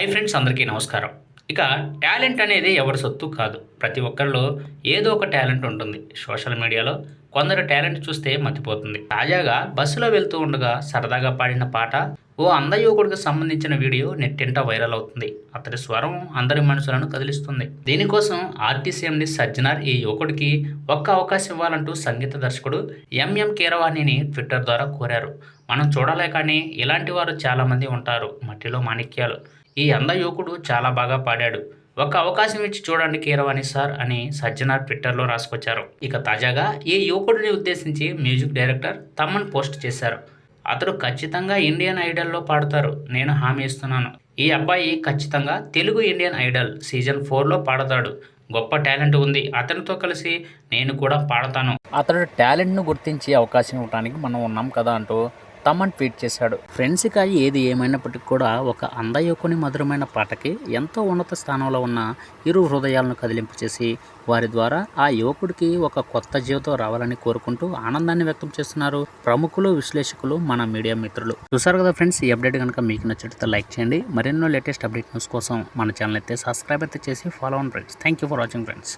Hi friends అందరికీ నమస్కారం. ఇక టాలెంట్ అనేది ఎవరి సొత్తు కాదు. ప్రతి ఒక్కరిలో ఏదో ఒక టాలెంట్ ఉంటుంది. సోషల్ మీడియాలో కొందరు టాలెంట్ చూస్తే మతిపోతుంది. తాజాగా బస్సులో వెళ్తూ ఉండగా సరదాగా పాడిన పాట ఓ అంధ యువకుడికి సంబంధించిన వీడియో నెట్టింట వైరల్ అవుతుంది. అతడి స్వరం అందరి మనసులను కదిలిస్తుంది. దీనికోసం ఆర్టీసీఎండి సజ్జనార్ ఈ యువకుడికి ఒక్క అవకాశం ఇవ్వాలంటూ సంగీత దర్శకుడు ఎంఎం కీరవాణిని ట్విట్టర్ ద్వారా కోరారు. మనం చూడలే కానీ ఇలాంటి వారు చాలామంది ఉంటారు. మట్టిలో మాణిక్యాలు. ఈ అంధ యువకుడు చాలా బాగా పాడాడు. ఒక అవకాశం ఇచ్చి చూడండి కీరవాణి సార్ అని సజ్జనార్ ట్విట్టర్లో రాసుకొచ్చారు. ఇక తాజాగా ఈ యువకుడిని ఉద్దేశించి మ్యూజిక్ డైరెక్టర్ తమ్మన్ పోస్ట్ చేశారు. అతడు ఖచ్చితంగా ఇండియన్ ఐడల్లో పాడతారు. నేను హామీ ఇస్తున్నాను. ఈ అబ్బాయి ఖచ్చితంగా తెలుగు ఇండియన్ ఐడల్ సీజన్ ఫోర్లో పాడతాడు. గొప్ప టాలెంట్ ఉంది. అతనితో కలిసి నేను కూడా పాడతాను. అతడు టాలెంట్ను గుర్తించి అవకాశం ఇవ్వడానికి మనం ఉన్నాం కదా అంటూ తమన్ ట్వీట్ చేశాడు. ఫ్రెండ్స్గా ఏది ఏమైనప్పటికీ కూడా ఒక అందయుకుని మధురమైన పాటకి ఎంతో ఉన్నత స్థానంలో ఉన్న ఇరు హృదయాలను కదిలింపు చేసి వారి ద్వారా ఆ యువకుడికి ఒక కొత్త జీవితం రావాలని కోరుకుంటూ ఆనందాన్ని వ్యక్తం చేస్తున్నారు ప్రముఖులు విశ్లేషకులు మన మీడియా మిత్రులు. చూసారు కదా ఫ్రెండ్స్ ఈ అప్డేట్ కనుక మీకు నచ్చితే లైక్ చేయండి. మరెన్నో లేటెస్ట్ అప్డేట్ న్యూస్ కోసం మన ఛానల్ అయితే సబ్స్క్రైబ్ అయితే చేసి ఫాలో అవ్వండి friends thank you for watching friends